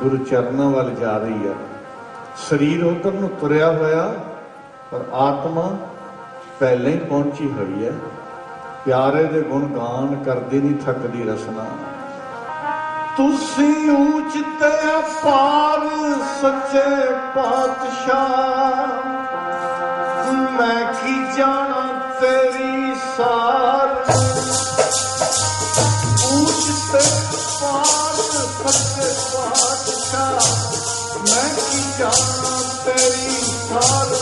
ਗੁਰੂ ਚਰਨਾਂ ਵੱਲ ਜਾ ਰਹੀ ਹੈ ਸਰੀਰ ਉਧਰ ਨੂੰ ਤੁਰਿਆ ਹੋਇਆ, ਪਰ ਆਤਮਾ ਪਹਿਲਾਂ ਹੀ ਪਹੁੰਚੀ ਹੋਈ ਹੈ ਪਿਆਰੇ ਦੇ ਗੁਣ ਗਾਨ ਕਰਦੀ ਨਹੀਂ ਥੱਕਦੀ ਰਸਨਾ। ਤੁਸੀਂ ਉੱਚ ਤੇ ਅਪਾਰ ਸੱਚੇ ਪਾਤਸ਼ਾਹ। ਮੈਂ ਕੀ ਜਾਣਾ ਤੇਰੀ ਸਾਰ? ਉੱਚ ਤੇ ਅਪਾਰ ਸੱਚੇ ਮੈਂ ਕੀ ਤੇਰੀ ਸਾਰ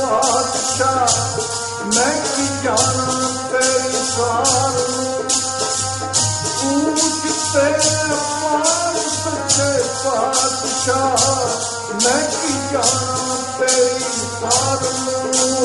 ਪਾਤਸ਼ਾਹ ਮੈਂ ਕੀ ਜਾਣਾ ਪਾਤਸ਼ਾਹ ਮੈਂ ਕੀ ਜਾਣਾ ਤੇਰੀ ਸਾਰ ਨੂੰ?